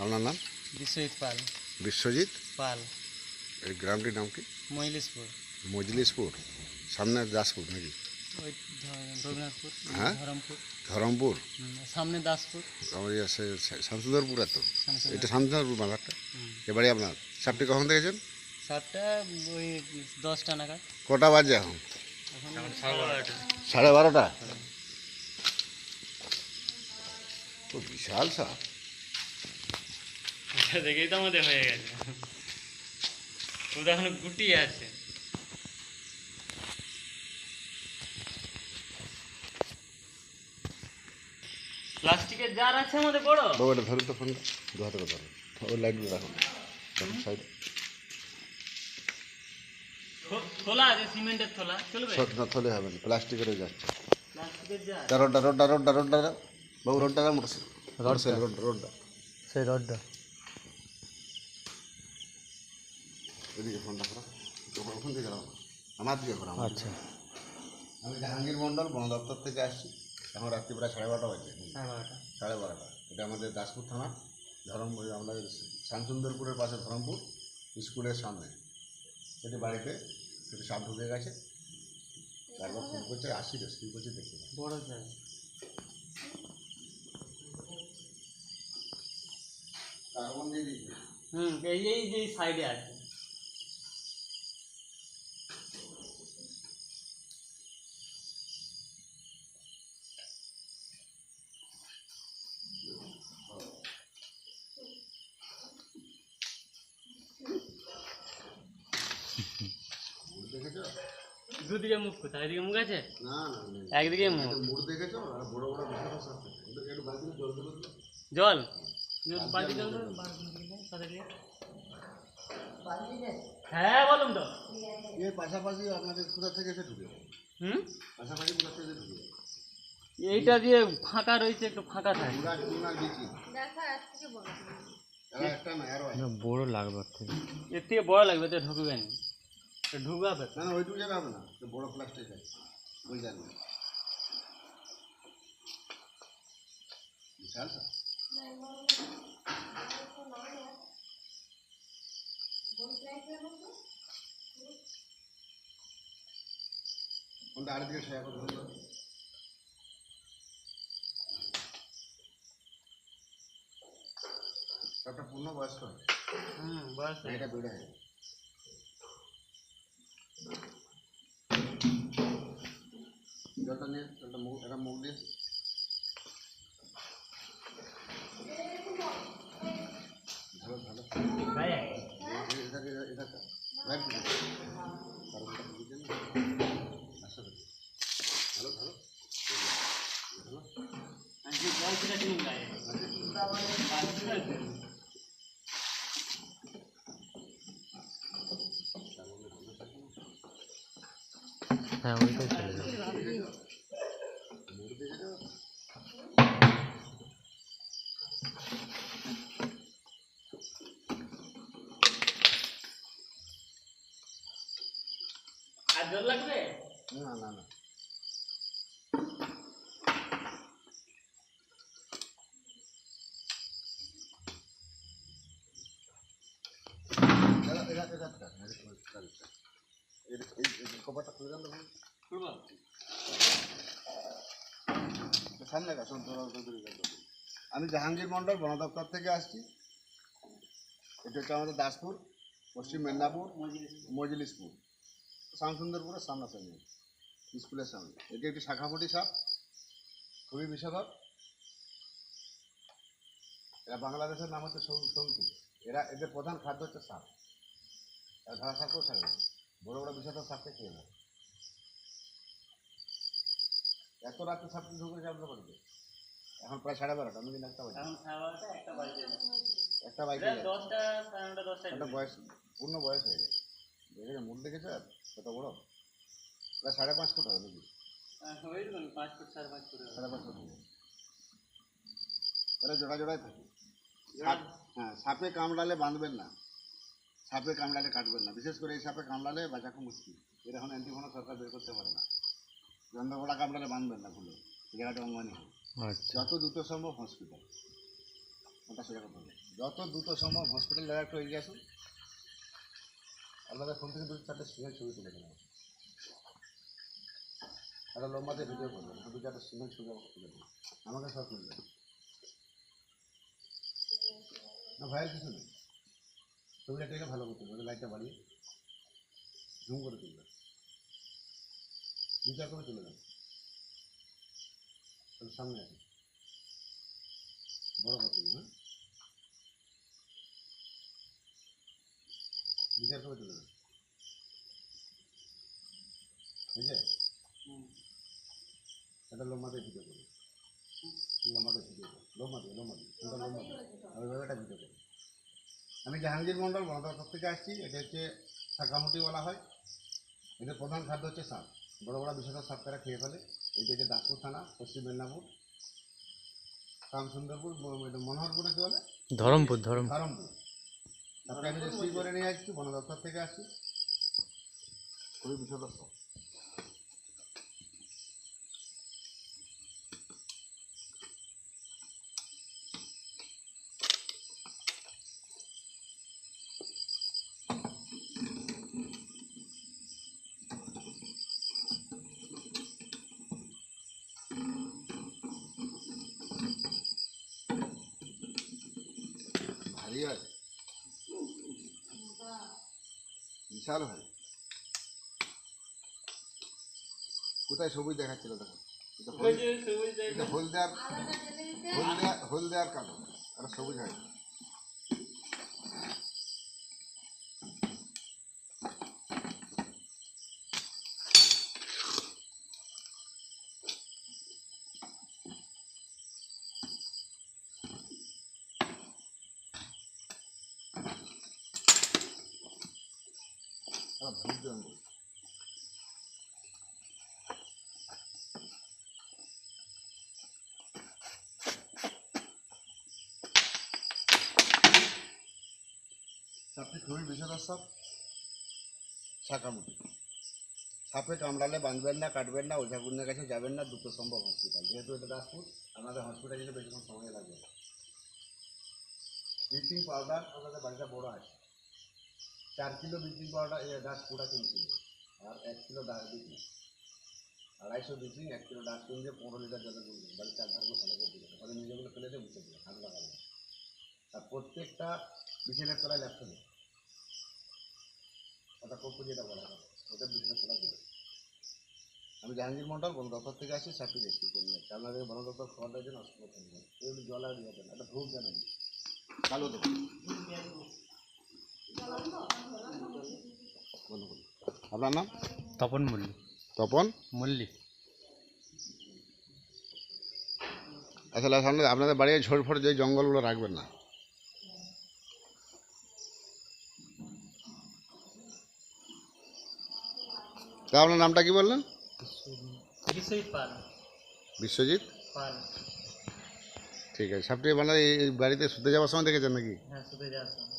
আপনার নাম? বিশ্বজিৎ পাল। বিশ্বজিৎ? পাল। এই গ্রামটির নাম কি? মহিলিশপুর মজলিসপুর সামনে দাসপুর নাকি? ওই হ্যাঁ? ধরমপুর। ধরমপুর। সামনে দাসপুর। আমার শামসুন্দরপুর এত এটা শামসুন্দরপুর বাজারটা? এবারে আপনার সাপটি কখন দেখেছেন? সাতটা ওই দশটা নাগাদ। কটা বাজে এখন? এখন সাড়ে বারোটা। সাড়ে বারোটা? তো বিশাল সাপ। এটা দেখেই তো আমাদের হয়ে গেছে। ও তো এখনও গুটি আছে। প্লাস্টিকের জার আছে আমাদের বড়? বাবু এটা ধরুন তো ফোনটা দু হাতে ধরুন ওই লাইটগুলো রাখুন। রাখুন সাইডে আছে সিমেন্টের থোলা। চলবে? সব না থলে হবে না প্লাস্টিকের যাচ্ছে প্লাস্টিকের জার। তা রোডটা রোডটা রোডটা রোডটা বাবু রোডটা না মোটরসাইকেল। মোটরসাইকেল রোডটা রোডটা। সেই রডটা। এদিকে ফোনটা করো। ওখান ওখান থেকে রাখো আমার দিকে করো আচ্ছা। আমি জাহাঙ্গীর মন্ডল বন দপ্তর থেকে আসছি। এখন রাত্রি প্রায় সাড়ে বারোটা বাজে সাড়ে বারোটা। এটা আমাদের দাসপুর থানা। ধরমপুর আমাদের শামসুন্দরপুরের পাশে ধরমপুর স্কুলের সামনে। সেটি বাড়িতে সেটি সাপ ঢুকে গেছে। তারপর ফোন করছে আসি রেস্কিউ করছে দেখতে। বড় জার কার্বন দিয়ে দিয়েছে হুম এই এই যে সাইডে আছে দেখেছ দুদিকে মুখ কোথায় এদিকে মুখ আছে? না না একদিকে মুখ। মুড় দেখেছ? আর বড় বড় বিশাল সাপ একটু- একটু জল দেবো জল? বালতি জল দাও, বালতি দিয়ে। হ্যাঁ বলুন তো। এর পাশাপাশি আপনাদের কোথা থেকে এসে ঢুকে? হুম? পাশাপাশি কোথা থেকে এসে ঢুকে? এইটা দিয়ে ফাঁকা রয়েছে একটু ফাঁকা থাকে। আছে। বড় লাগবে এর থেকে বড় লাগবে তো ঢুকবে না ঢুকাবে। না না ওইটুকু জায়গা হবে না। বড় প্লাস্টিক আছে। ওই জানি বিশাল। কোনটা আরেক দিকে শেয়ার করতে হবে সাপটা পূর্ণ বয়স্ক? হুম বয়স হয়ে এটা বেড়ে হয় জলটা নিয়ে জলটা মুখ একটা মুখ দিয়ে ভালো ভালো গায়ে এটাকে এটাকে রাইট দিকে কারণটা বুঝছেন আসলে ভালো ভালো ভালো আজকে জল ছিল তুমি গায়ে হ্যাঁ ওইটাই চলে যাবে মুখ দিয়ে যাও আর জল লাগবে না না না এরা- এরা- এরা কাট, এরা কাট, কাট, কাট। এর- এই- এই কপারটা খুলে দেন তো ভাই। করব তো সামনে গা, শোন, তোরা ওটা দূরে গা, দূরে। আমি জাহাঙ্গীর মন্ডল বন দপ্তর থেকে আসছি। এটা হচ্ছে আমাদের দাসপুর পশ্চিম মেদিনীপুর মজলিসপুর। শ্যামসুন্দরপুরের সামনাসামনি স্কুলের সামনে। এটি একটি শাখাপটি সাপ খুবই বিষধর এরা বাংলাদেশের নাম হচ্ছে শঙ্কি এরা এদের প্রধান খাদ্য হচ্ছে সাপ। এরা ধরা সাপও থাকে। না। বড় বড় বিষধর সাপকে খেয়ে নেয়। এত রাতে সাপটি ঢুকে যাবে বাড়িতে এখন প্রায় সাড়ে বারোটা আমি একটা বাজে। একটা বাজে। একটা একটা বয়স পূর্ণ বয়স হয়ে গেছে। দেখেছ মুখ দেখেছ আর কত বড়? প্রায় সাড়ে পাঁচ ফুট হবে নাকি? ওইরকম পাঁচ ফুট সাড়ে পাঁচ ফুট সাড়ে পাঁচ ফুট হবে। জোড়া জোড়ায় থাকে হ্যাঁ সাপে কামড়ালে বাঁধবেন না। সাপে কামড়ালে কাটবেন না। বিশেষ করে এই সাপে কামড়ালে বাঁচা খুব মুশকিল। এর এখন অ্যান্টিফোনা সরকার বের করতে পারে না। যন্ত্রপোড়া কামড়ালে বাঁধবেন না খুলে। জায়গাটা অঙ্গনি হয় আচ্ছা। যত দ্রুত সম্ভব হসপিটাল ওটা সোজা করতে যত দ্রুত সম্ভব হসপিটাল একটু এগিয়ে আসুন। আপনাদের ফোন থেকে দুটো চারটে সিঙ্গেল ছবি তুলে দেবেন একটা লম্বাতে ভিডিও করবেন দু চারটে সিঙ্গেল ছবি আমাকে তুলে দেবেন। আমাকে সব তুলবেন না, ভাইয়ের কিছু নেই। ছবিটা টেকে ভালো করতে তুলবে লাইটটা বাড়িয়ে ঝুম করে তুলবে দু চার করে তুলে দেন তাহলে সামনে আছে বড় তুলবে হ্যাঁ? বিচার করে ঠিক আছে এটা লম্বাতে ভিডিও করবে লম্বাতে ভিডিও করবে লম্বাতে লম্বাতে এটা লম্বাতে আমি ওইভাবে একটা ভিডিও করব আমি জাহাঙ্গীর মন্ডল বনদপ্তর থেকে আসছি। এটা হচ্ছে শাকামুটি বলা হয়। এদের প্রধান খাদ্য হচ্ছে সাপ বড় বড় বিষধর সাপ তারা খেয়ে ফেলে। এটা হচ্ছে দাসপুর থানা পশ্চিম মেদিনীপুর এটা মনোহরপুরে কী বলে? ধরমপুর ধরম ধরমপুর। তারপরে আমি রেস্টি করে নিয়ে আসছি বন দপ্তর থেকে আসছি। খুবই বিষধর সাপ ভারী আছে বিশাল ভারী কোথায় সবুজ দেখাচ্ছিল দেখো? এটা হলদে এটা হলদিয়ার হলদিয়ার হলদিয়ার কালো। আর সবুজ হয়। সাপটি খুবই সাপ সাপে কামড়ালে বাঁধবেন না কাটবেন না ওঝাগুনের কাছে যাবেন না দুটো সম্ভব হসপিটাল যেহেতু এটা দাসপুর আমাদের হসপিটালে যেতে বেশিক্ষণ সময় লাগবে ব্লিচিং পাউডার আমাদের বাড়িটা বড় আছে। চার কিলো ব্লিচিং পাউডার ডাস্ট পুরা কিনছিল। আর এক কিলো ডাস্ট ব্লিচিং আড়াইশো ব্লিচিং এক কিলো ডাস্ট কিনছে, পনেরো লিটার জলে গুলো বাড়ির চার ধারগুলো ভালো করে দিলে ওখানে নিজেগুলো ফেলে দিয়ে মুছে দিলে ঠান্ডা লাগাবে আর প্রত্যেকটা বিছানের তলায় ল্যাপটপ নেই। ওটা কপ্পু যেটা বলা হয়, ওটা বিছানের তলায় দিলে আমি জাহাঙ্গীর মন্ডল বন দপ্তর থেকে আসি সাপটি রেস্কিউ করে আসছি। আপনাদের বন দপ্তর খাবার দেওয়ার জন্য অসুবিধা জল আর দিয়ে দেন একটা ভোগ জানেন কালো দেবো বলুন বলুন আপনার নাম? তপন মল্লিক। তপন? মল্লিক। আসলে সামনে আপনাদের বাড়ি ঝোড় ফোড় যে জঙ্গলগুলো রাখবেন না। তা আপনার নামটা কি বললেন? বিশ্বজিৎ পাল। বিশ্বজিৎ? পাল। ঠিক আছে। সাপটি মানে এই বাড়িতে শুতে যাওয়ার সময় দেখেছেন নাকি? হ্যাঁ শুধু যাওয়ার সময়।